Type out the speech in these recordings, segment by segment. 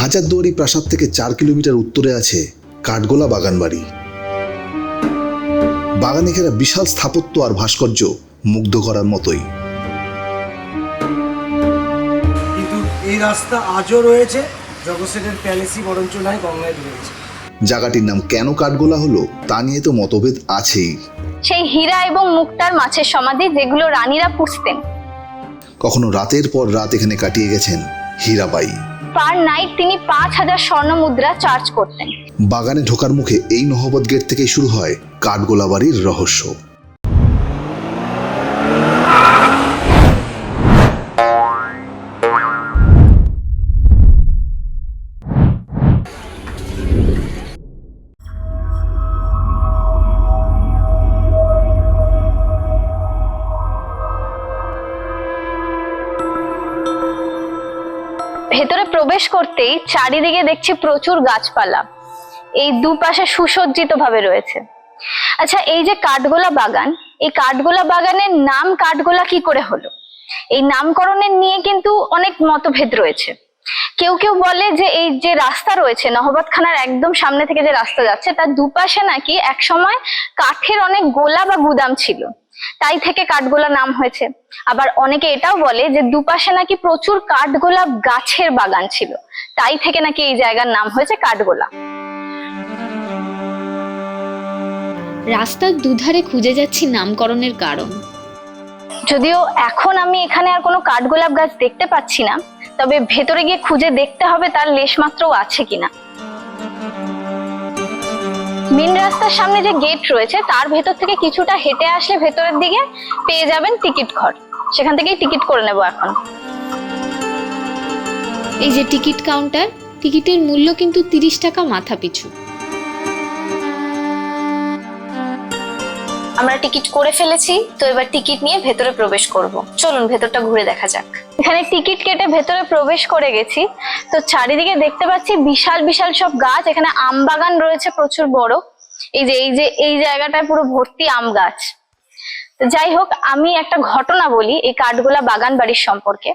হাজারদুয়ারি প্রাসাদ থেকে চার কিলোমিটার উত্তরে আছে কাঠগোলা বাগানবাড়ি। বাগানে ঘেরা বিশাল স্থাপত্য আর ভাস্কর্য মুগ্ধ করার মতোই। কিন্তু এই রাস্তা আজও রয়েছে জগৎসেনের প্যালেসই বরঞ্চ নয় গঙ্গায় রয়েছে জায়গাটির নাম কেন কাঠগোলা হলো তা নিয়ে তো মতভেদ আছেই। সেই হীরা এবং মুক্তার মাছের সমাধি যেগুলো রানীরা পুষতেন। কখনো রাতের পর রাত এখানে কাটিয়ে গেছেন হীরাবাই। পার নাইট তিনি পাঁচ হাজার স্বর্ণ মুদ্রা চার্জ করতেন। বাগানে ঢোকার মুখে এই নহবত গেট থেকেই শুরু হয় কাঠগোলাবাড়ির রহস্য। ভেতরে প্রবেশ করতেই চারিদিকে দেখছি প্রচুর গাছপালা। এই দুপাশে সুসজ্জিত ভাবে রয়েছে। আচ্ছা এই যে কাঠগোলা বাগান, এই কাঠগোলা বাগানের নাম কাঠগোলা কি করে হলো? এই নামকরণের নিয়ে কিন্তু অনেক মতভেদ রয়েছে। কেউ কেউ বলে যে এই যে রাস্তা রয়েছে নহবত খানার একদম সামনে থেকে যে রাস্তা যাচ্ছে, তার দুপাশে নাকি একসময় কাঠের অনেক গোলা বা গুদাম ছিল। তাই থেকে কাঠগোলা নাম হয়েছে। আবার অনেকে এটাও বলে যে দুপাশে নাকি প্রচুর কাঠগোলাপ গাছের বাগান ছিল। তাই থেকে নাকি এই জায়গার নাম হয়েছে কাঠগোলা রাস্তার দুধারে খুঁজে যাচ্ছি নামকরণের কারণ। যদিও এখন আমি এখানে আর কোনো কাঠগোলাপ গাছ দেখতে পাচ্ছি না তবে ভেতরে গিয়ে খুঁজে দেখতে হবে তার লেশমাত্রও আছে কিনা। মেন রাস্তার সামনে যে গেট রয়েছে তার ভেতর থেকে কিছুটা হেঁটে আসলে ভেতরের দিকে পেয়ে যাবেন টিকিট ঘর। সেখান থেকেই টিকিট করে নেব এখন। এই যে টিকিট কাউন্টার টিকিটের মূল্য কিন্তু তিরিশ টাকা মাথা পিছু আমরা টিকিট করে ফেলেছি তো এবার টিকিট নিয়ে ভেতরে প্রবেশ করব। চলুন ভেতরটা ঘুরে দেখা যাক। এখানে টিকিট কেটে ভেতরে প্রবেশ করে গেছি। তো চারিদিকে দেখতে পাচ্ছি বিশাল বিশাল সব গাছ। এখানে আম বাগান রয়েছে প্রচুর বড়। এই যে এই যে, এই জায়গাটায় পুরো ভর্তি আম গাছ। যাই হোক, আমি একটা ঘটনা বলি এই কাঠগোলা বাগান বাড়ির সম্পর্কে।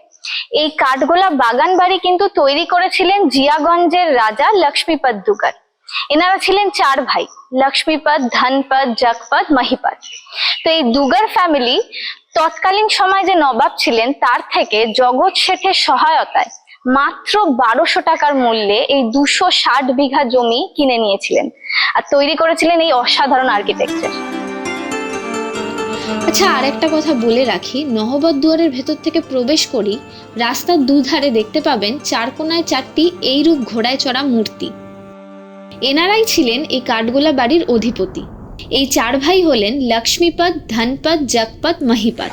এই কাঠগোলা বাগান বাড়ি কিন্তু তৈরি করেছিলেন জিয়াগঞ্জের রাজা লক্ষ্মীপদ দুগার। এনারা ছিলেন চার ভাই, লক্ষ্মীপদ, ধনপদ, জগপদ, মহিপদ। তো এই দুগার ফ্যামিলি তৎকালীন সময় যে নবাব ছিলেন, তার থেকে জগৎ শেঠের সহায়তায় মাত্র বারোশো টাকার মূল্যে এই দুশো ষাট বিঘা জমি কিনে নিয়েছিলেন। আর তৈরি করেছিলেন এই অসাধারণ আর্কিটেকচার আচ্ছা আর একটা কথা বলে রাখি। নহবত দুয়ারের ভেতর থেকে প্রবেশ করি, রাস্তার দুধারে দেখতে পাবেন চার কোনায় চারটি এইরূপ ঘোড়ায় চড়া মূর্তি। এনারাই ছিলেন এই কাঠগোলা বাড়ির অধিপতি। এই চার ভাই হলেন লক্ষ্মীপদ, ধনপদ, জগপদ, মহিপদ।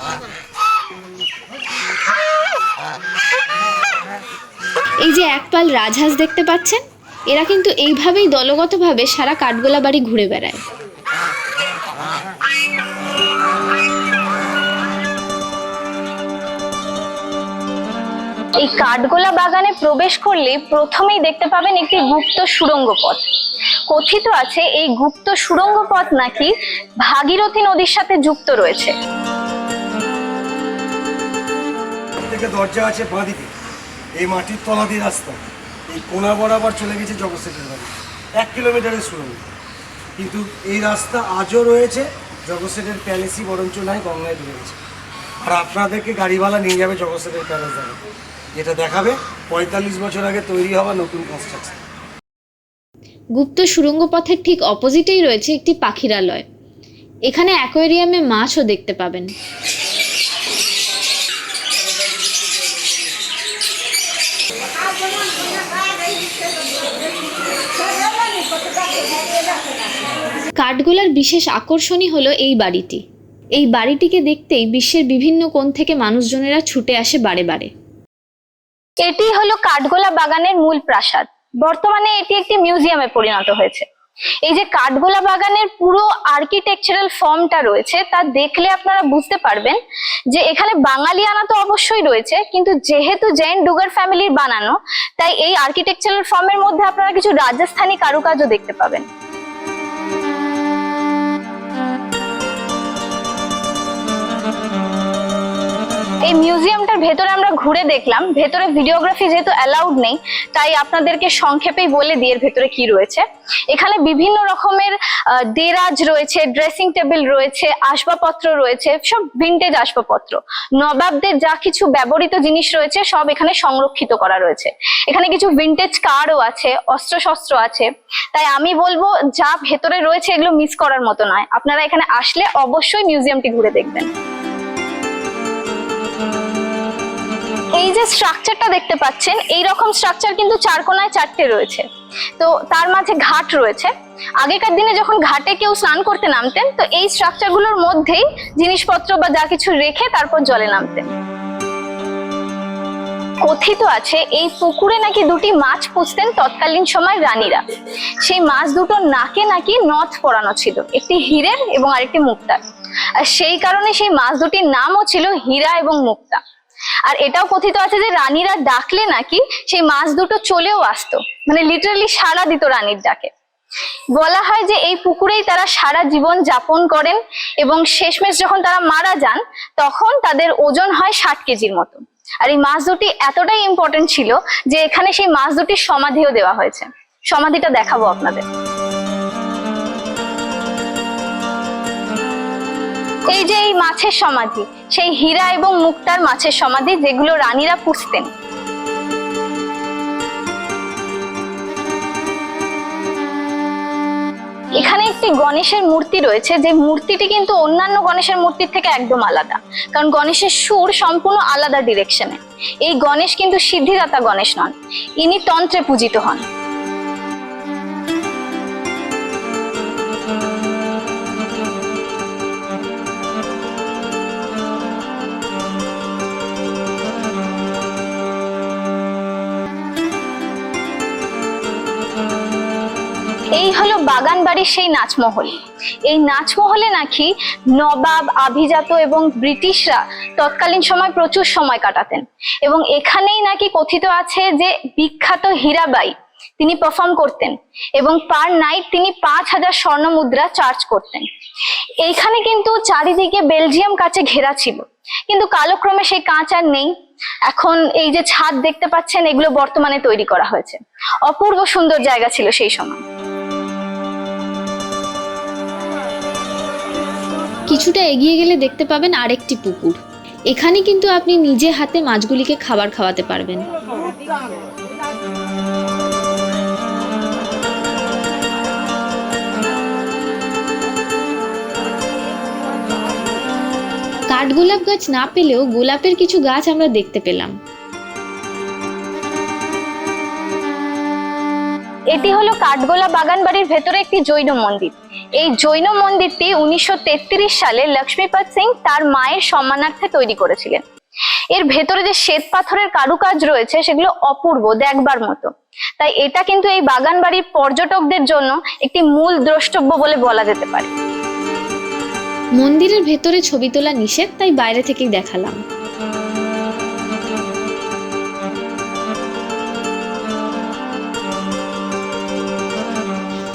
এই যে একপাল রাজহাঁস দেখতে পাচ্ছেন এরা কিন্তু এইভাবেই দলগতভাবে সারা কাঠগোলা বাড়ি ঘুরে বেড়ায়। এই কাঠগোলা বাগানে প্রবেশ করলে প্রথমেই দেখতে পাবেন একটি গুপ্ত সুড়ঙ্গ পথ। কথিত আছে এই গুপ্ত সুড়ঙ্গ পথ নাকি ভাগীরথী নদীর সাথে যুক্ত রয়েছে। দরজা আছে বাঁদিকে এই মাটির তলা দিয়ে রাস্তা। এই কোনা বরাবর চলে গেছে জগৎসেনের বাড়ি। এক কিলোমিটারের সুরঙ্গ কিন্তু এই রাস্তা আজও রয়েছে, জগৎসেনের প্যালেসই বরঞ্চ নয় গঙ্গায় রয়েছে আর আপনাদেরকে গাড়িওয়ালা নিয়ে যাবে জগৎসেনের প্যালেস যাবে যেটা দেখাবে পঁয়তাল্লিশ বছর আগে তৈরি হওয়া নতুন কনস্ট্রাকশন গুপ্ত সুড়ঙ্গ পথের ঠিক অপোজিটেই রয়েছে একটি পাখিরালয়। এখানে অ্যাকোয়ারিয়ামে মাছও দেখতে পাবেন। কাঠগোলার বিশেষ আকর্ষণই হলো এই বাড়িটি। এই বাড়িটিকে দেখতেই বিশ্বের বিভিন্ন কোণ থেকে মানুষজনেরা ছুটে আসে বারে বারে। এটি হলো কাঠগোলা বাগানের মূল প্রাসাদ। বর্তমানে এটি একটি মিউজিয়ামে পরিণত হয়েছে। এই যে কাঠগোলা বাগানের পুরো আর্কিটেকচারাল ফর্মটা রয়েছে, তা দেখলে আপনারা বুঝতে পারবেন যে এখানে বাঙালিয়ানা তো অবশ্যই রয়েছে, কিন্তু যেহেতু জৈন ডুগার ফ্যামিলির বানানো, তাই এই আর্কিটেকচারাল ফর্মের মধ্যে আপনারা কিছু রাজস্থানী কারুকাজও দেখতে পাবেন। এই মিউজিয়ামটার ভেতরে আমরা ঘুরে দেখলাম। ভেতরে ভিডিওগ্রাফি যেহেতু অ্যালাউড নেই, তাই আপনাদেরকে সংক্ষেপেই বলে দিই এর ভেতরে কি রয়েছে। এখানে বিভিন্ন রকমের দেরাজ রয়েছে ড্রেসিং টেবিল রয়েছে, আসবাবপত্র রয়েছে, সব ভিন্টেজ আসবাবপত্র। নবাবদের যা কিছু ব্যবহৃত জিনিস রয়েছে, সব এখানে সংরক্ষিত করা রয়েছে। এখানে কিছু ভিন্টেজ কারও আছে, অস্ত্রশস্ত্র আছে। তাই আমি বলব, যা ভেতরে রয়েছে এগুলো মিস করার মতো নয়। আপনারা এখানে আসলে অবশ্যই মিউজিয়ামটি ঘুরে দেখবেন। এই যে স্ট্রাকচারটা দেখতে পাচ্ছেন এই রকম স্ট্রাকচার কিন্তু চার কোনায় চারটে রয়েছে। তো তার মাঝে ঘাট রয়েছে। আগেকার দিনে যখন ঘাটে কেউ স্নান করতে নামতেন, তো এই স্ট্রাকচারগুলোর মধ্যেই জিনিসপত্র বা যা কিছু রেখে তারপর জলে নামতেন। কথিত আছে, এই পুকুরে নাকি দুটি মাছ পুষতেন তৎকালীন সময় রানীরা। সেই মাছ দুটো নাকে নাকি নথ পরানো ছিল, একটি হীরের এবং আরেকটি মুক্তার। আর সেই কারণে সেই মাছ দুটির নামও ছিল হীরা এবং মুক্তা। আর এটাও কথিত আছে যে রানীরা ডাকলে নাকি সেই মাছ দুটো চলেও আসতো। মানে লিটারালি সাড়া দিত রানীর ডাকে। বলা হয় যে এই পুকুরেই তারা সারা জীবন যাপন করেন এবং শেষমেশ যখন তারা মারা যান, তখন তাদের ওজন হয় ষাট কেজির মতো। আর এই মাছ দুটি এতটাই ইম্পর্টেন্ট ছিল যে এখানে সেই মাছ দুটির সমাধিও দেওয়া হয়েছে। সমাধিটা দেখাবো আপনাদের। এই যে এই মাছের সমাধি, সেই হীরা এবং মুক্তার মাছের সমাধি যেগুলো রানীরা পুষতেন। এখানে একটি গণেশের মূর্তি রয়েছে, যে মূর্তিটি কিন্তু অন্যান্য গণেশের মূর্তির থেকে একদম আলাদা। কারণ গণেশের সুর সম্পূর্ণ আলাদা ডিরেকশনে এই গণেশ কিন্তু সিদ্ধিদাতা গণেশ নন, ইনি তন্ত্রে পূজিত হন। হলো বাগান বাড়ির সেই নাচমহল। এই নাচমহলে নাকি নবাব, আভিজাত এবং ব্রিটিশরা তৎকালীন সময় প্রচুর সময় কাটাতেন এবং এখানেই নাকি কথিত আছে যে বিখ্যাত হীরাবাই তিনি পারফর্ম করতেন এবং পার নাইট তিনি পাঁচ হাজার স্বর্ণ মুদ্রা চার্জ করতেন। এইখানে কিন্তু চারিদিকে বেলজিয়াম কাছে ঘেরা ছিল। কিন্তু কালক্রমে সেই কাঁচ আর নেই। এখন এই যে ছাদ দেখতে পাচ্ছেন, এগুলো বর্তমানে তৈরি করা হয়েছে। অপূর্ব সুন্দর জায়গা ছিল সেই সময়। কিছুটা এগিয়ে গেলে দেখতে পাবেন আরেকটি পুকুর। এখানে কিন্তু আপনি নিজে হাতে মাছগুলিকে খাবার খাওয়াতে পারবেন। কাঠগোলাপ গাছ না পেলেও গোলাপের কিছু গাছ আমরা দেখতে পেলাম। এটি হলো কাঠগোলা বাগান বাড়ির ভেতরে একটি জৈন মন্দির। এই জৈন মন্দিরটি উনিশশো সালে লক্ষ্মীপদ সিং তার মায়ের সম্মানার্থে তৈরি করেছিলেন। এর ভেতরে যে শ্বেত পাথরের কারুকাজ রয়েছে, সেগুলো অপূর্ব, দেখবার মতো। তাই এটা কিন্তু এই বাগান বাড়ির পর্যটকদের জন্য একটি মূল দ্রষ্টব্য বলে বলা যেতে পারে। মন্দিরের ভেতরে ছবি তোলা নিষেধ, তাই বাইরে থেকেই দেখালাম।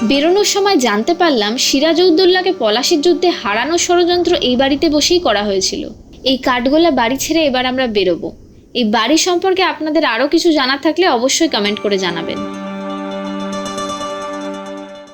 বেরোনোর সময় জানতে পারলাম সিরাজউদ্দৌল্লাকে পলাশির যুদ্ধে হারানোর ষড়যন্ত্র এই বাড়িতে বসেই করা হয়েছিল। এই কাঠগোলা বাড়ি ছেড়ে এবার আমরা বেরোবো। এই বাড়ি সম্পর্কে আপনাদের আরও কিছু জানা থাকলে অবশ্যই কমেন্ট করে জানাবেন।